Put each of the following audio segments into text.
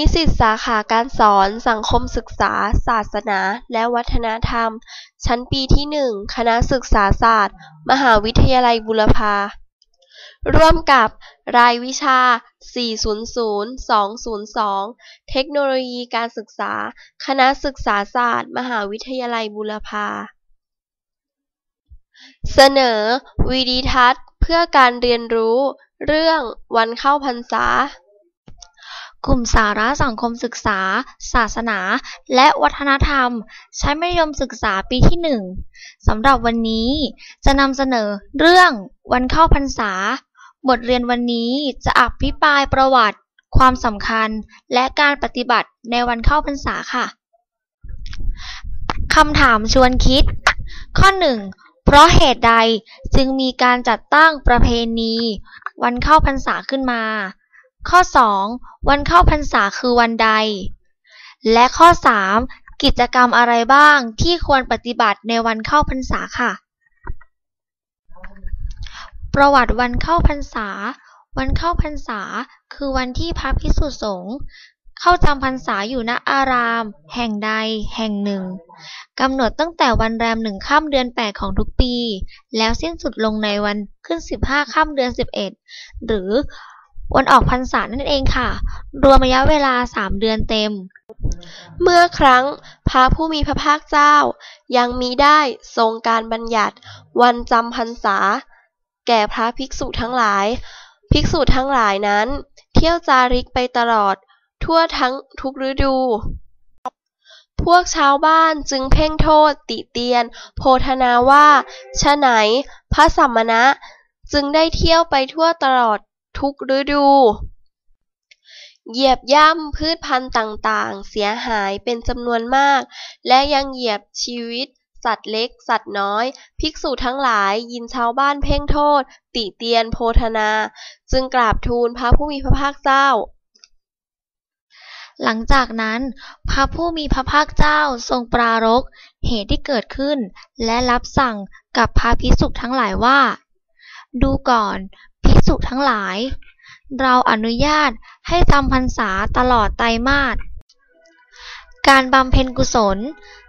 นิสิตสาขาการสอน สังคมศึกษา ศาสนา และวัฒนธรรม ชั้นปีที่หนึ่งคณะศึกษาศาสตร์ มหาวิทยาลัยบูรพา ร่วมกับ รายวิชา 400-202 เทคโนโลยีการศึกษา คณะศึกษาศาสตร์ มหาวิทยาลัยบูรพา เสนอวิดีทัศน์ เพื่อการเรียนรู้ เรื่องวันเข้าพรรษา กลุ่มสาระสังคมศึกษา ศาสนา และวัฒนธรรม ใช้มัธยมศึกษาปีที่หนึ่งสำหรับวันนี้จะนำเสนอเรื่องวันเข้าพรรษา บทเรียนวันนี้จะอภิปรายประวัติ ความสำคัญ และการปฏิบัติในวันเข้าพรรษาค่ะคำถามชวนคิด ข้อหนึ่งเพราะเหตุใดจึงมีการจัดตั้งประเพณี วันเข้าพรรษาขึ้นมา ข้อ 2. วันเข้าพรรษาคือวันใด และข้อ 3. กิจกรรมอะไรบ้างที่ควรปฏิบัติในวันเข้าพรรษาค่ะ ประวัติวันเข้าพรรษา วันเข้าพรรษา คือวันที่พระภิกษุสงฆ์เข้าจำพรรษาอยู่ณอาราม แห่งใด แห่งหนึ่งกำหนดตั้งแต่วันแรมหนึ่งค่ำเดือนแปดของทุกปี แล้วสิ้นสุดลงในวันขึ้นสิบห้าค่ำเดือนสิบเอ็ดหรือ วันออกพรรษานั่นเองค่ะ รวมระยะเวลาสามเดือนเต็ม เมื่อครั้งพระผู้มีพระภาคเจ้า ยังมีได้ทรงการบัญญัติ วันจำพรรษา แก่พระภิกษุทั้งหลาย ภิกษุทั้งหลายนั้น เที่ยวจาริกไปตลอด ทั่วทั้งทุกฤดูพวกชาวบ้านจึงเพ่งโทษติเตียน โพธนาว่า ฉะไหน พระสัมมณะจึงได้เที่ยวไปทั่วตลอด ทุกฤดู เหยียบย่ำพืชพันธุ์ต่างๆ เสียหายเป็นจำนวนมาก และยังเหยียบชีวิต สัตว์เล็ก สัตว์น้อย ภิกษุทั้งหลายยินชาวบ้านเพ่งโทษ ติเตียนโพธนา จึงกราบทูลพระผู้มีพระภาคเจ้าหลังจากนั้น พระผู้มีพระภาคเจ้าทรงปรารกเหตุที่เกิดขึ้น และรับสั่งกับพระภิกษุทั้งหลายว่า ดูก่อน ษุทั้งหลาย เราอนุญาตให้จำพรรษาตลอดไตรมาสการบำเพ็ญกุศล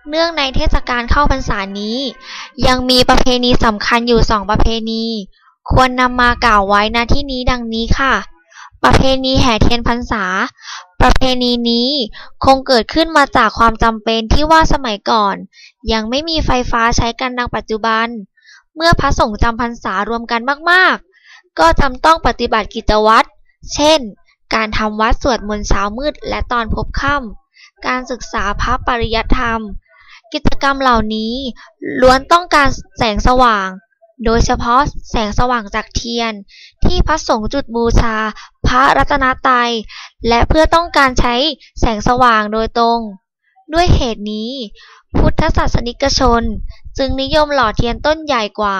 เนื่องในเทศกาลเข้าพรรษานี้ ยังมีประเพณีสำคัญอยู่สองประเพณี ควรนำมากล่าวไว้ณที่นี้ดังนี้ค่ะ ประเพณีแห่เทียนพรรษา ประเพณีนี้คงเกิดขึ้นมาจากความจำเป็นที่ว่าสมัยก่อน ยังไม่มีไฟฟ้าใช้กันดังปัจจุบัน เมื่อพระสงฆ์จำพรรษารวมกันมาก ก็จำต้องปฏิบัติกิจวัตร เช่น การทำวัดสวดมนต์เช้ามืดและตอนพบค่ำ การศึกษาพระปริยัติธรรม กิจกรรมเหล่านี้ล้วนต้องการแสงสว่าง โดยเฉพาะแสงสว่างจากเทียน ที่พระสงฆ์จุดบูชา พระรัตนตรัย และเพื่อต้องการใช้แสงสว่างโดยตรง ด้วยเหตุนี้ พุทธศาสนิกชน จึงนิยมหล่อเทียนต้นใหญ่กว่า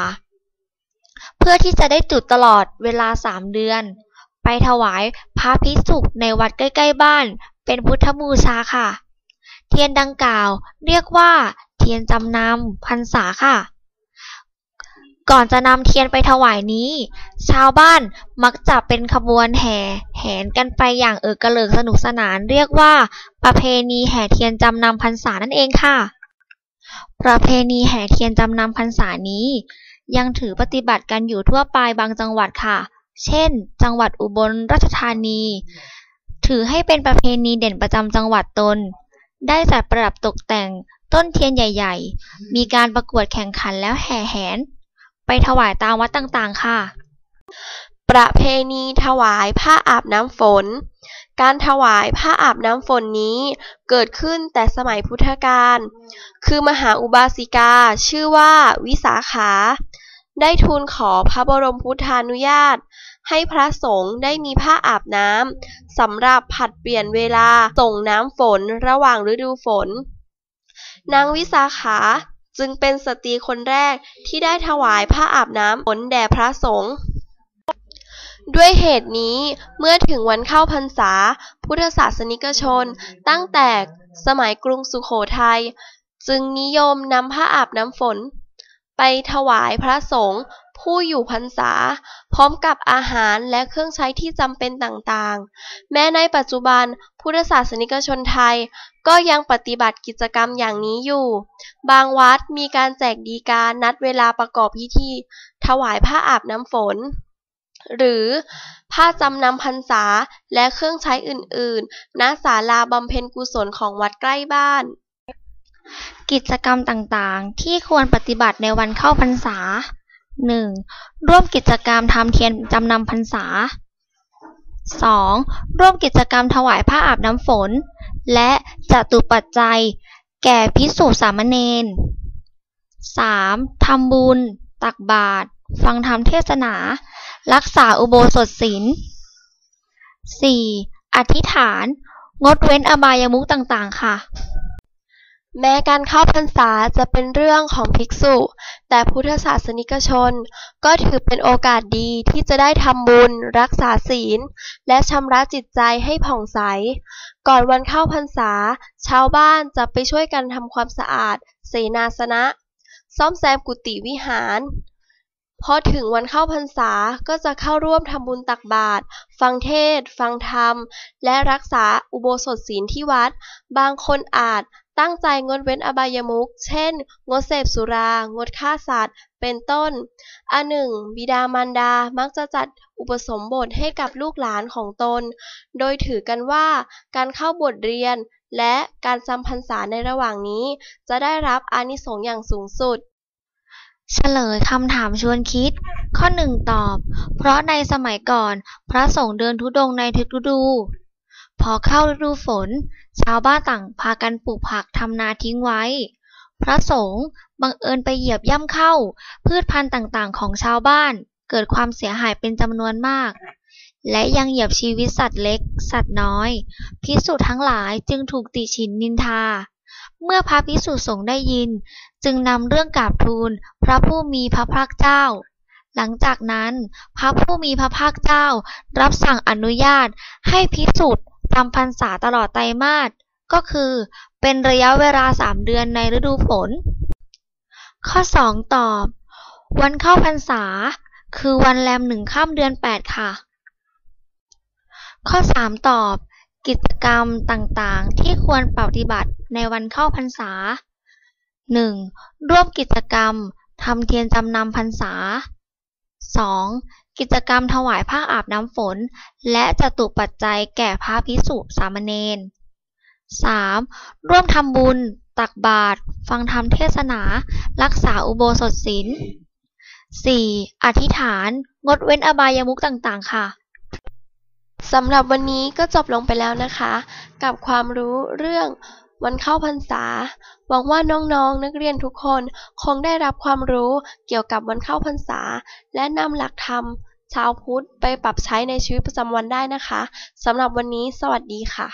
เพื่อที่จะได้จุดตลอดเวลาสามเดือน ไปถวายพระพิสุในวัดใกล้ ๆ บ้าน เป็นพุทธบูชาค่ะ เทียนดังกล่าวเรียกว่า เทียนจำนำพรรษาค่ะ ก่อนจะนำเทียนไปถวายนี้ ชาวบ้านมักจะเป็นขบวนแห่แหนกันไปอย่างเออกระเลิกสนุกสนาน เรียกว่า ประเพณีแห่เทียนจำนำพรรษานั่นเองค่ะ ประเพณีแห่เทียนจำนำพรรษานี้ ยังถือปฏิบัติกันอยู่ทั่วไปบางจังหวัดค่ะ เช่น จังหวัดอุบลราชธานี ถือให้เป็นประเพณีเด่นประจำจังหวัดตน ได้จัดประดับตกแต่งต้นเทียนใหญ่ ๆ มีการประกวดแข่งขันแล้วแห่แหน ไปถวายตามวัดต่างๆ ค่ะ ประเพณีถวายผ้าอาบน้ำฝน การถวายผ้าอาบน้ำฝนนี้เกิดขึ้นแต่สมัยพุทธกาล คือมหาอุบาสิกาชื่อว่าวิสาขา ได้ทูลขอพระบรมพุทธานุญาต ให้พระสงฆ์ได้มีผ้าอาบน้ำสำหรับผัดเปลี่ยนเวลาส่งน้ำฝนระหว่างฤดูฝน นางวิสาขาจึงเป็นสตรีคนแรกที่ได้ถวายผ้าอาบน้ำฝนแด่พระสงฆ์ด้วยเหตุนี้เมื่อถึงวันเข้าพรรษา พุทธศาสนิกชน ตั้งแต่สมัยกรุงสุขโขทัยจึงนิยมนำผ้าอาบน้ำฝน ไปถวายพระสงฆ์ผู้อยู่พรรษา พร้อมกับอาหารและเครื่องใช้ที่จำเป็นต่างๆ แม้ในปัจจุบันพุทธศาสนิกชนไทยก็ยังปฏิบัติกิจกรรมอย่างนี้อยู่ บางวัดมีการแจกดีกานัดเวลาประกอบพิธี ถวายผ้าอาบน้ำฝน หรือผ้าจำนำพรรษาและเครื่องใช้อื่นๆณศาลาบำเพ็ญกุศลของวัดใกล้บ้าน กิจกรรมต่างๆ ที่ควรปฏิบัติในวันเข้าพรรษา 1. ร่วมกิจกรรมทำเทียนจำนำพรรษา 2. ร่วมกิจกรรมถวายผ้าอาบน้ำฝน และจตุปัจจัย แก่ภิกษุสามเณร 3. ทำบุญ ตักบาตร ฟังธรรมเทศนา รักษาอุโบสถศีล 4. อธิษฐาน งดเว้นอบายมุขต่างๆ ค่ะ แม้การเข้าพรรษาจะเป็นเรื่องของภิกษุ แต่พุทธศาสนิกชนก็ถือเป็นโอกาสดีที่จะได้ทำบุญ รักษาศีล และชำระจิตใจให้ผ่องใส ก่อนวันเข้าพรรษา ชาวบ้านจะไปช่วยกันทำความสะอาด เสนาสนะ ซ่อมแซมกุฏิวิหารพอถึงวันเข้าพรรษาก็จะเข้าร่วมทำบุญตักบาตรฟังเทศ ฟังธรรม และรักษาอุโบสถศีลที่วัด บางคนอาจ ตั้งใจงดเว้นอบายมุข เช่น งดเสพสุรา งดฆ่าสัตว์ เป็นต้น อันหนึ่ง บิดามารดา มักจะจัดอุปสมบทให้กับลูกหลานของตน โดยถือกันว่าการเข้าบทเรียน และการจำพรรษาในระหว่างนี้ จะได้รับอานิสงส์อย่างสูงสุดเฉลยคำถามชวนคิด ข้อหนึ่งตอบ เพราะในสมัยก่อน พระสงฆ์เดินทุดงในทุกฤดู พอเข้าฤดูฝน ชาวบ้านต่างพากันปลูกผักทำนาทิ้งไว้ พระสงฆ์บังเอิญไปเหยียบย่ำเข้า พืชพันธุ์ต่างๆ ของชาวบ้าน เกิดความเสียหายเป็นจำนวนมาก และยังเหยียบชีวิตสัตว์เล็ก สัตว์น้อย พิสุทั้งหลายจึงถูกติฉินนินทา เมื่อพระพิสุสงฆ์ได้ยิน จึงนำเรื่องกราบทูลพระผู้มีพระภาคเจ้าหลังจากนั้น พระผู้มีพระภาคเจ้ารับสั่งอนุญาตให้พิสุท จำพรรษาตลอดไตรมาสก็คือ เป็นระยะเวลาสามเดือนในฤดูฝน ข้อสองตอบ วันเข้าพรรษา คือวันแรมหนึ่งค่ำเดือนแปดค่ะ ข้อสามตอบ กิจกรรมต่างๆ ที่ควรปฏิบัติในวันเข้าพรรษา 1. ร่วมกิจกรรมทำเทียนจำนำพรรษา 2. กิจกรรมถวายผ้าอาบน้ำฝน และจตุปัจจัยแก่พระภิกษุสามเณร 3. ร่วมทำบุญ ตักบาตร ฟังธรรมเทศนา รักษาอุโบสถศีล 4. อธิษฐาน งดเว้นอบายมุขต่างๆ ค่ะสำหรับวันนี้ก็จบลงไปแล้วนะคะ กับความรู้เรื่องวันเข้าพรรษา หวังว่าน้องๆนักเรียนทุกคนคงได้รับความรู้เกี่ยวกับวันเข้าพรรษา และนำหลักธรรม ชาวพุทธไปปรับใช้ในชีวิตประจำวันได้นะคะสำหรับวันนี้สวัสดีค่ะ